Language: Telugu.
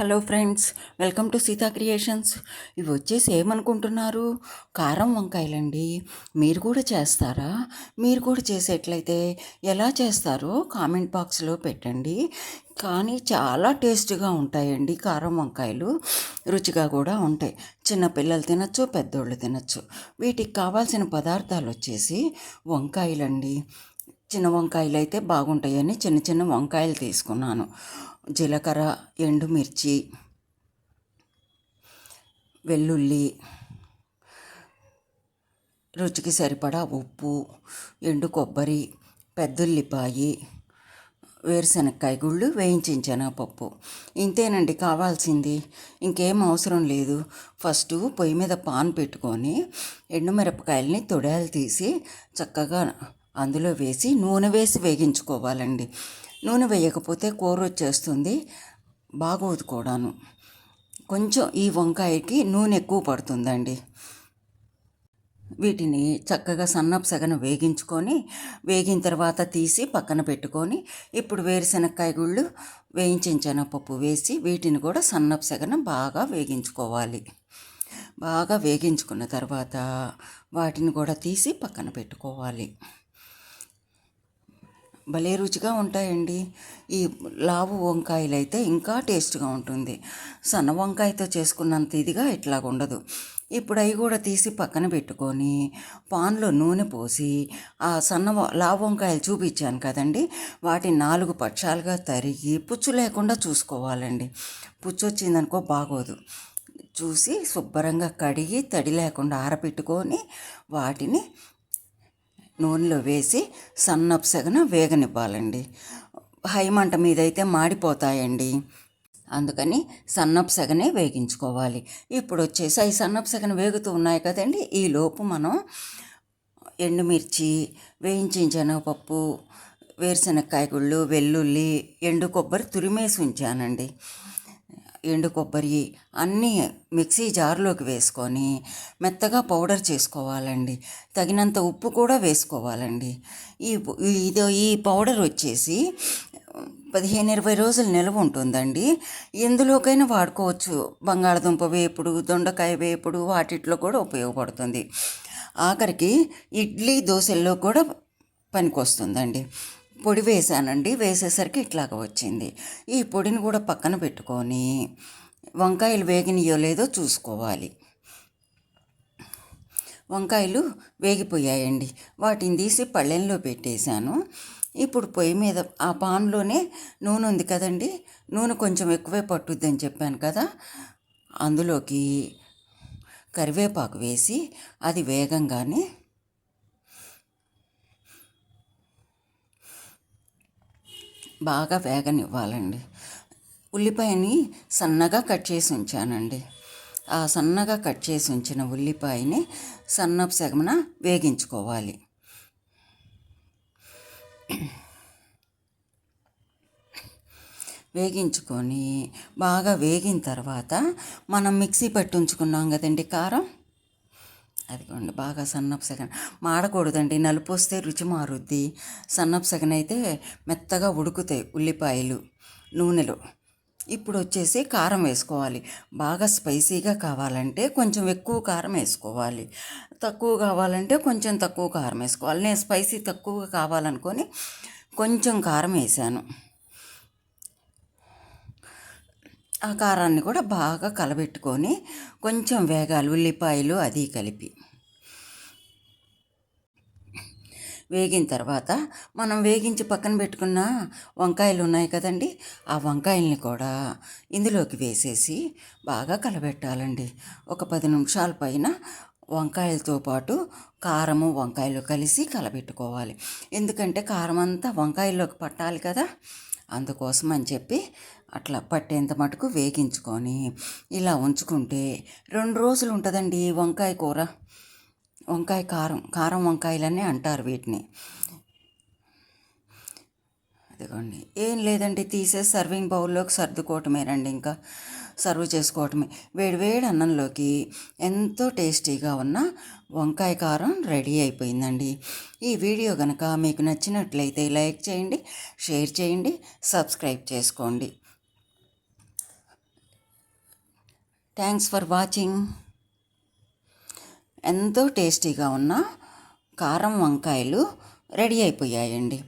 Hello friends welcome to Sita creations. ఇవి వచ్చేసి ఏమనుకుంటున్నారు? కారం వంకాయలండి. మీరు కూడా చేస్తారా? మీరు కూడా చేసేట్లయితే ఎలా చేస్తారో కామెంట్ బాక్స్లో పెట్టండి. కానీ చాలా టేస్ట్గా ఉంటాయండి కారం వంకాయలు. రుచిగా కూడా ఉంటాయి. చిన్నపిల్లలు తినచ్చు పెద్దోళ్ళు తినచ్చు. వీటికి కావాల్సిన పదార్థాలు వచ్చేసి వంకాయలండి. చిన్న వంకాయలు అయితే బాగుంటాయని చిన్న చిన్న వంకాయలు తీసుకున్నాను. జీలకర్ర ఎండుమిర్చి వెల్లుల్లి రుచికి సరిపడా ఉప్పు ఎండు కొబ్బరి పెద్దుల్లిపాయి వేరుశనక్కాయ గుళ్ళు వేయించిన పప్పు. ఇంతేనండి కావాల్సింది. ఇంకేం అవసరం లేదు. ఫస్ట్ పొయ్యి మీద పాన్ పెట్టుకొని ఎండుమిరపకాయలని తొడాలు తీసి చక్కగా అందులో వేసి నూనె వేసి వేగించుకోవాలండి. నూనె వేయకపోతే కూర వచ్చేస్తుంది. బాగోదు కూడాను. కొంచెం ఈ వంకాయకి నూనె ఎక్కువ పడుతుందండి. వీటిని చక్కగా సన్నపు సగన వేగించుకొని వేగిన తర్వాత తీసి పక్కన పెట్టుకొని ఇప్పుడు వేరుశనక్కాయ గుళ్ళు వేయించిన శనగపప్పు వేసి వీటిని కూడా సన్నపు సగన బాగా వేగించుకోవాలి. బాగా వేగించుకున్న తర్వాత వాటిని కూడా తీసి పక్కన పెట్టుకోవాలి. భలే రుచిగా ఉంటాయండి. ఈ లావు వంకాయలు అయితే ఇంకా టేస్ట్గా ఉంటుంది. సన్న వంకాయతో చేసుకున్నంత ఇదిగా ఇట్లా ఉండదు ఇప్పుడు అవి కూడా తీసి పక్కన పెట్టుకొని పాన్లో నూనె పోసి ఆ సన్న లావు వంకాయలు చూపించాను కదండి. వాటి నాలుగు పక్షాలుగా తరిగి పుచ్చు లేకుండా చూసుకోవాలండి. పుచ్చు వచ్చిందనుకో బాగోదు. చూసి శుభ్రంగా కడిగి తడి లేకుండా ఆరబెట్టుకొని వాటిని నూనెలో వేసి సన్నపు సగన వేగనివ్వాలండి. హై మంట మీద అయితే మాడిపోతాయండి. అందుకని సన్నపు సగనే వేగించుకోవాలి. ఇప్పుడు వచ్చేసి అవి సన్నపు సగన వేగుతూ ఉన్నాయి కదండి ఈ లోపు మనం ఎండుమిర్చి వేయించిన శనగపప్పు వేరుశనగకాయ గుళ్ళు వెల్లుల్లి ఎండు కొబ్బరి తురిమేసి ఉంచానండి. ఎండు కొబ్బరి అన్నీ మిక్సీ జార్లోకి వేసుకొని మెత్తగా పౌడర్ చేసుకోవాలండి. తగినంత ఉప్పు కూడా వేసుకోవాలండి. ఈ ఇది ఈ పౌడర్ వచ్చేసి పదిహేను ఇరవై రోజులు నిల్వ ఉంటుందండి. ఎందులోకైనా వాడుకోవచ్చు. బంగాళదుంప వేపుడు దొండకాయ వేపుడు వాటిట్లో కూడా ఉపయోగపడుతుంది. ఆఖరికి ఇడ్లీ దోశల్లో కూడా పనికొస్తుందండి. పొడి వేసానండి. వేసేసరికి ఇట్లాగ వచ్చింది. ఈ పొడిని కూడా పక్కన పెట్టుకొని వంకాయలు వేగినయో లేదో చూసుకోవాలి. వంకాయలు వేగిపోయాయండి. వాటిని తీసి పళ్ళెంలో పెట్టేశాను. ఇప్పుడు పొయ్యి మీద ఆ పాన్లోనే నూనె ఉంది కదండి. నూనె కొంచెం ఎక్కువే పట్టుద్దని చెప్పాను కదా. అందులోకి కరివేపాకు వేసి అది వేగంగానే బాగా వేగనివ్వాలండి. ఉల్లిపాయని సన్నగా కట్ చేసి ఉంచానండి. ఆ సన్నగా కట్ చేసి ఉంచిన ఉల్లిపాయని సన్నపు సగమున వేగించుకోవాలి. వేగించుకొని బాగా వేగిన తర్వాత మనం మిక్సీ పట్టుంచుకున్నాం కదండి కారం? అదిగోండి బాగా సన్నపు సగన్ మాడకూడదండి నలుపు వస్తే రుచి మారుద్ది. సన్నపు సగన్ అయితే మెత్తగా ఉడుకుతాయి ఉల్లిపాయలు నూనెలో. ఇప్పుడు వచ్చేసి కారం వేసుకోవాలి. బాగా స్పైసీగా కావాలంటే కొంచెం ఎక్కువ కారం వేసుకోవాలి. తక్కువ కావాలంటే కొంచెం తక్కువ కారం వేసుకోవాలి. నేను స్పైసీ తక్కువగా కావాలనుకొని కొంచెం కారం వేసాను. ఆ కారాన్ని కూడా బాగా కలబెట్టుకొని కొంచెం వేగాలి ఉల్లిపాయలు అది కలిపి. వేగిన తర్వాత మనం వేగించి పక్కన పెట్టుకున్న వంకాయలు ఉన్నాయి కదండి ఆ వంకాయల్ని కూడా ఇందులోకి వేసేసి బాగా కలబెట్టాలండి. ఒక పది నిమిషాల పైన వంకాయలతో పాటు కారము వంకాయలు కలిసి కలబెట్టుకోవాలి. ఎందుకంటే కారం అంతా వంకాయల్లోకి పట్టాలి కదా అందుకోసం అని చెప్పి అట్లా పట్టేంత మటుకు వేగించుకొని ఇలా ఉంచుకుంటే రెండు రోజులు ఉంటుందండి వంకాయ కూర. వంకాయ కారం కారం వంకాయలనే అంటారు వీటిని. అదిగోండి. ఏం లేదండి తీసే సర్వింగ్ బౌల్లోకి సర్దుకోవటమేనండి ఇంకా. సర్వ్ చేసుకోవటమే. వేడివేడి అన్నంలోకి ఎంతో టేస్టీగా ఉన్న వంకాయ కారం రెడీ అయిపోయిందండి. ఈ వీడియో కనుక మీకు నచ్చినట్లయితే లైక్ చేయండి షేర్ చేయండి సబ్స్క్రైబ్ చేసుకోండి. Thanks for watching. ఎంతో టేస్టీగా ఉన్న కారం వంకాయలు రెడీ అయిపోయాయండి.